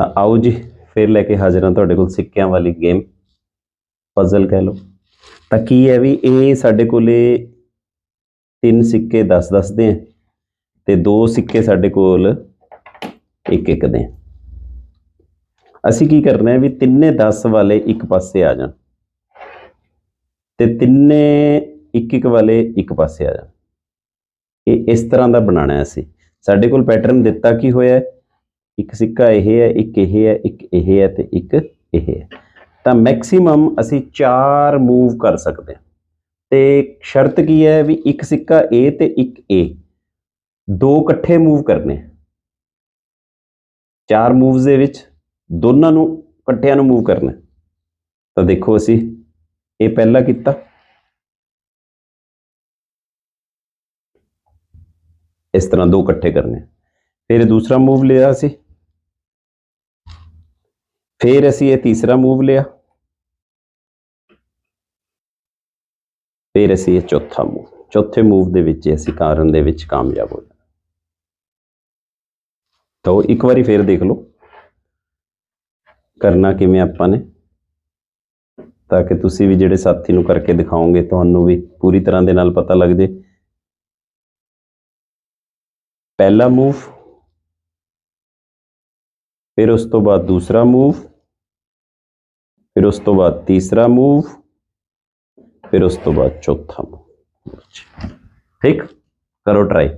ਤਾਂ ਆਓ ਜੀ, ਫਿਰ ਲੈ ਕੇ ਹਾਜ਼ਰ ਹਾਂ ਤੁਹਾਡੇ ਕੋਲ ਸਿੱਕਿਆਂ ਵਾਲੀ ਗੇਮ ਪਜ਼ਲ ਕਹਿ ਲਓ। ਤਾਂ ਕੀ ਹੈ ਵੀ ਇਹ ਸਾਡੇ ਕੋਲੇ ਤਿੰਨ ਸਿੱਕੇ 10 10 ਦੇ ਆ ਤੇ ਦੋ ਸਿੱਕੇ ਸਾਡੇ ਕੋਲ ਇੱਕ ਇੱਕ ਦੇ ਅਸੀਂ ਕੀ ਕਰਨਾ ਹੈ ਵੀ ਤਿੰਨੇ 10 ਵਾਲੇ ਇੱਕ ਪਾਸੇ ਆ ਜਾਣ ਤੇ ਤਿੰਨੇ ਇੱਕ ਇੱਕ ਵਾਲੇ ਇੱਕ ਪਾਸੇ ਆ ਜਾਣ। ਇਹ ਇਸ ਤਰ੍ਹਾਂ ਦਾ ਬਣਾਉਣਾ ਹੈ ਅਸੀਂ। ਸਾਡੇ ਕੋਲ ਪੈਟਰਨ ਦਿੱਤਾ ਕੀ ਹੋਇਆ ਹੈ? ਇੱਕ ਸਿੱਕਾ ਇਹ ਹੈ, ਇੱਕ ਇਹ ਹੈ, ਇੱਕ ਇਹ ਹੈ ਤੇ ਇੱਕ ਇਹ ਹੈ। ਤਾਂ ਮੈਕਸਿਮਮ ਅਸੀਂ 4 ਮੂਵ ਕਰ ਸਕਦੇ ਹਾਂ। ਤੇ ਸ਼ਰਤ ਕੀ ਹੈ ਵੀ ਇੱਕ ਸਿੱਕਾ A ਤੇ ਇੱਕ A ਦੋ ਇਕੱਠੇ ਮੂਵ ਕਰਨੇ ਚਾਰ ਮੂਵਸ ਦੇ ਵਿੱਚ ਦੋਨਾਂ ਨੂੰ, ਇਕੱਠਿਆਂ ਨੂੰ ਮੂਵ ਕਰਨਾ। ਤਾਂ ਦੇਖੋ ਅਸੀਂ ਇਹ ਪਹਿਲਾਂ ਕੀਤਾ। ਇਸ ਤਰ੍ਹਾਂ ਦੋ ਇਕੱਠੇ ਕਰਨੇ ਫਿਰ ਦੂਸਰਾ ਮੂਵ ਲਿਆ ਸੀ ਫਿਰ ਅਸੀਂ ਇਹ ਤੀਸਰਾ ਮੂਵ ਲਿਆ। ਫਿਰ ਅਸੀਂ ਇਹ ਚੌਥਾ ਮੂਵ। ਚੌਥੇ ਮੂਵ ਦੇ ਵਿੱਚ ਅਸੀਂ ਕਾਰਨ ਦੇ ਵਿੱਚ ਕਾਮਯਾਬ ਹੋ ਜਾਣਾ ਤਾਂ ਉਹ ਇੱਕ ਵਾਰੀ ਫਿਰ ਦੇਖ ਲਓ। ਕਰਨਾ ਕਿਵੇਂ ਆਪਾਂ ਨੇ? ਤਾਂ ਕਿ ਤੁਸੀਂ ਵੀ ਜਿਹੜੇ ਸਾਥੀ ਨੂੰ ਕਰਕੇ ਦਿਖਾਓਗੇ, ਤੁਹਾਨੂੰ ਵੀ ਪੂਰੀ ਤਰ੍ਹਾਂ ਦੇ ਨਾਲ ਪਤਾ ਲੱਗ ਜੇ ਪਹਿਲਾ ਮੂਵ ਫਿਰ ਉਸ ਤੋਂ ਬਾਅਦ ਦੂਸਰਾ ਮੂਵ ਫਿਰ ਉਸ ਤੋਂ ਬਾਅਦ ਤੀਸਰਾ ਮੂਵ ਫਿਰ ਉਸ ਤੋਂ ਬਾਅਦ ਚੌਥਾ ਮੂਵ ਠੀਕ? ਕਰੋ ਟਰਾਈ